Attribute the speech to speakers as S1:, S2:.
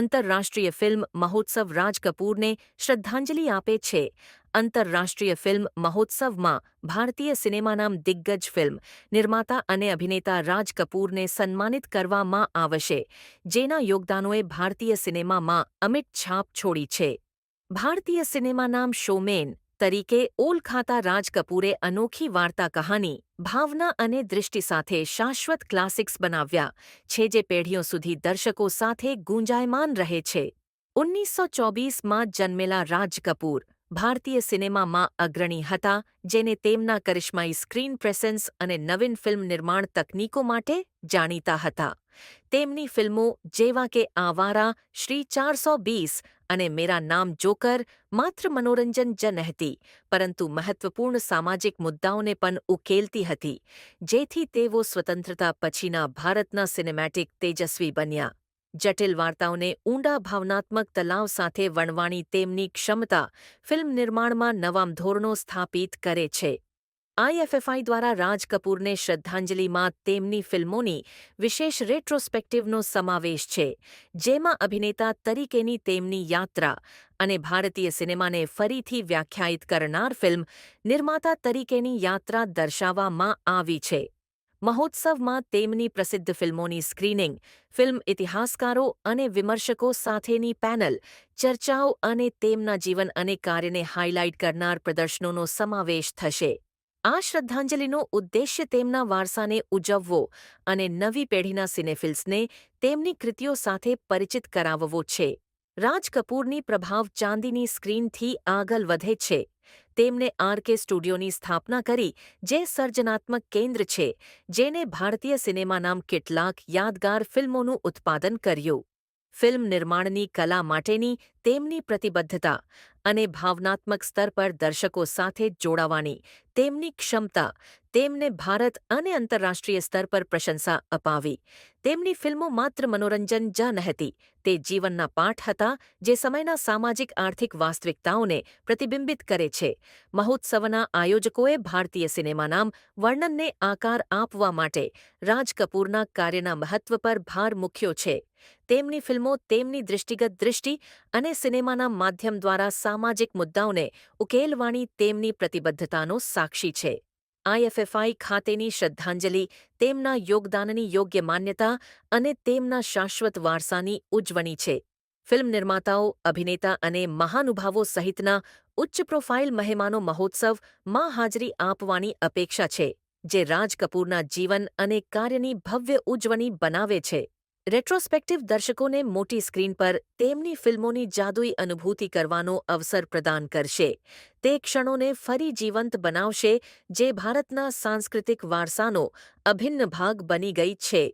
S1: આંતરરાષ્ટ્રીય ફિલ્મ મહોત્સવ રાજ કપૂરને શ્રદ્ધાંજલિ આપે છે. આંતરરાષ્ટ્રીય ફિલ્મ મહોત્સવમાં ભારતીય સિનેમાના દિગ્ગજ ફિલ્મ નિર્માતા અને અભિનેતા રાજ કપૂરને સન્માનિત કરવામાં આવશે, જેના યોગદાનોએ ભારતીય સિનેમામાં અમિટ છાપ છોડી છે. ભારતીય સિનેમાના શોમેન તરીકે ઓળખાતા રાજ કપૂરે અનોખી વાર્તા કહાની, ભાવના અને દૃષ્ટિ સાથે શાશ્વત ક્લાસિક્સ બનાવ્યા, છે જે પેઢીઓ સુધી દર્શકો સાથે ગુંજાયમાન રહે છે. ઓગણીસો ચોવીસમાં જન્મેલા રાજ કપૂર, ભારતીય સિનેમામાં અગ્રણી હતા, જેને તેમના કરિશ્માઈ સ્ક્રીન પ્રેસેન્સ અને નવીન ફિલ્મ નિર્માણ તકનીકો માટે જાણીતા હતા. તેમની ફિલ્મો જેવા કે આવારા, શ્રી ચારસો બીસ અને મેરા નામ જોકર માત્ર મનોરંજન જ નહતી, પરંતુ મહત્વપૂર્ણ સામાજિક મુદ્દાઓને પણ ઉકેલતી હતી, જેથી તેઓ સ્વતંત્રતા પછીના ભારતના સિનેમેટિક તેજસ્વી બન્યા. જટિલ વાર્તાઓને ઊંડા ભાવનાત્મક તલાવ સાથે વણવાની તેમની ક્ષમતા ફિલ્મ નિર્માણમાં નવામ ધોરણો સ્થાપિત કરે છે. આઈએફએફઆઈ દ્વારા રાજ કપૂરને શ્રદ્ધાંજલિમાં તેમની ફિલ્મોની વિશેષ રેટ્રોસ્પેક્ટિવનો સમાવેશ છે, જેમાં અભિનેતા તરીકેની તેમની યાત્રા અને ભારતીય સિનેમાને ફરીથી વ્યાખ્યાયિત કરનાર ફિલ્મ નિર્માતા તરીકેની યાત્રા દર્શાવવામાં આવી છે. મહોત્સવમાં તેમની પ્રસિદ્ધ ફિલ્મોની સ્ક્રીનિંગ, ફિલ્મ ઇતિહાસકારો અને વિમર્શકો સાથેની પેનલ, ચર્ચાઓ અને તેમના જીવન અને કાર્યને હાઇલાઇટ કરનાર પ્રદર્શનોનો સમાવેશ થશે. આ શ્રદ્ધાંજલિનો ઉદ્દેશ્ય તેમના વારસાને ઉજવવો અને નવી પેઢીના સિનેફિલ્સને તેમની કૃતિઓ સાથે પરિચિત કરાવવો છે. રાજ કપૂરની પ્રભાવ ચાંદીની સ્ક્રીનથી આગળ વધે છે. તેમણે આરકે સ્ટુડિયોની સ્થાપના કરી જે સર્જનાત્મક કેન્દ્ર છે, જેને ભારતીય સિનેમાના કેટલાક યાદગાર ફિલ્મોનું ઉત્પાદન કર્યું. ફિલ્મ નિર્માણની કલા માટેની તેમની પ્રતિબદ્ધતા અને ભાવનાત્મક સ્તર પર દર્શકો સાથે જોડાવાની તેમની ક્ષમતા, તેમને ભારત અને આંતરરાષ્ટ્રીય સ્તર પર પ્રશંસા અપાવી. તેમની ફિલ્મો માત્ર મનોરંજન જ હતી તે જીવનના પાઠ હતા જે સમયના સામાજિક, આર્થિક વાસ્તવિકતાઓને પ્રતિબિંબિત કરે છે. મહોત્સવના આયોજકોએ ભારતીય સિનેમાનામ વર્ણનને આકાર આપવા માટે રાજ કપૂરના કાર્યના મહત્વ પર ભાર મૂક્યો છે. તેમની ફિલ્મો તેમની દૃષ્ટિગત દૃષ્ટિ અને સિનેમાના માધ્યમ દ્વારા સામાજિક મુદ્દાઓને ઉકેલવાની તેમની પ્રતિબદ્ધતાનો સાક્ષી છે. આઈએફએફઆઈ ખાતેની શ્રદ્ધાંજલિ, તેમના યોગદાનની યોગ્ય માન્યતા અને તેમના શાશ્વત વારસાની ઉજવણી છે. ફિલ્મ નિર્માતાઓ, અભિનેતા અને મહાનુભાવો સહિતના ઉચ્ચ પ્રોફાઇલ મહેમાનો મહોત્સવમાં હાજરી આપવાની અપેક્ષા છે, જે રાજ કપૂરના જીવન અને કાર્યની ભવ્ય ઉજવણી બનાવે છે. રેટ્રોસ્પેક્ટિવ દર્શકોને મોટી સ્ક્રીન પર તેમની ફિલ્મોની જાદુઈ અનુભૂતિ કરવાનો અવસર પ્રદાન કરશે. તે ક્ષણોને ફરી જીવંત બનાવશે, જે ભારતના સાંસ્કૃતિક વારસાનો અભિન્ન ભાગ બની ગઈ છે.